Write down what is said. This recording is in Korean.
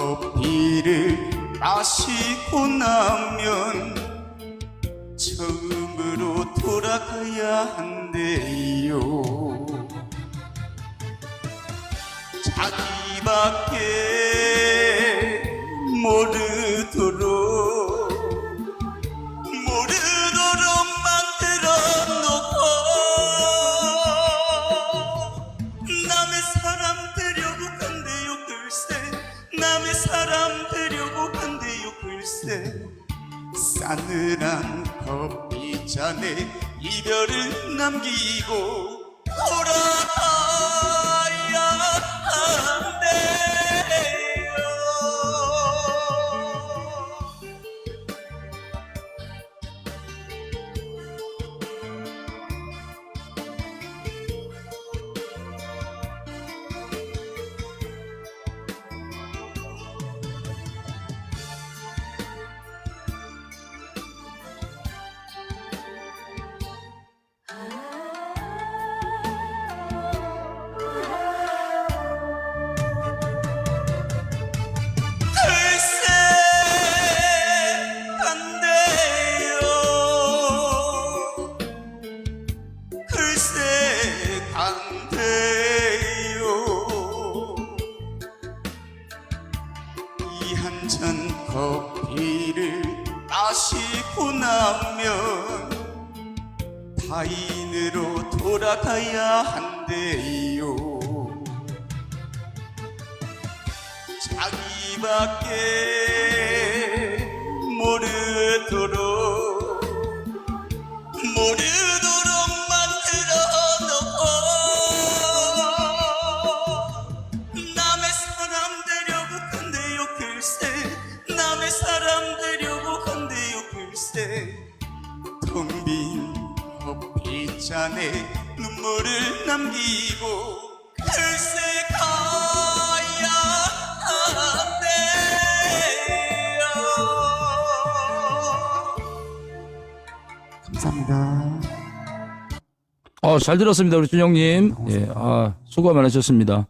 찬 커피를 마시고 나면 처음으로 돌아가야 한대요. 자기밖에 사람 되려고 간대요 글쎄. 싸늘한 커피잔에 이별을 남기고 돌아 한 잔 커피를 마시고 나면 타인으로 돌아가야 한대요. 자기밖에 모르도록 모르도록 글쎄 텅빈 커피잔에 눈물을 남기고 글쎄 가야 한대요 감사합니다. 어, 잘 들었습니다. 우리 준영님. 예, 아, 수고 많으셨습니다.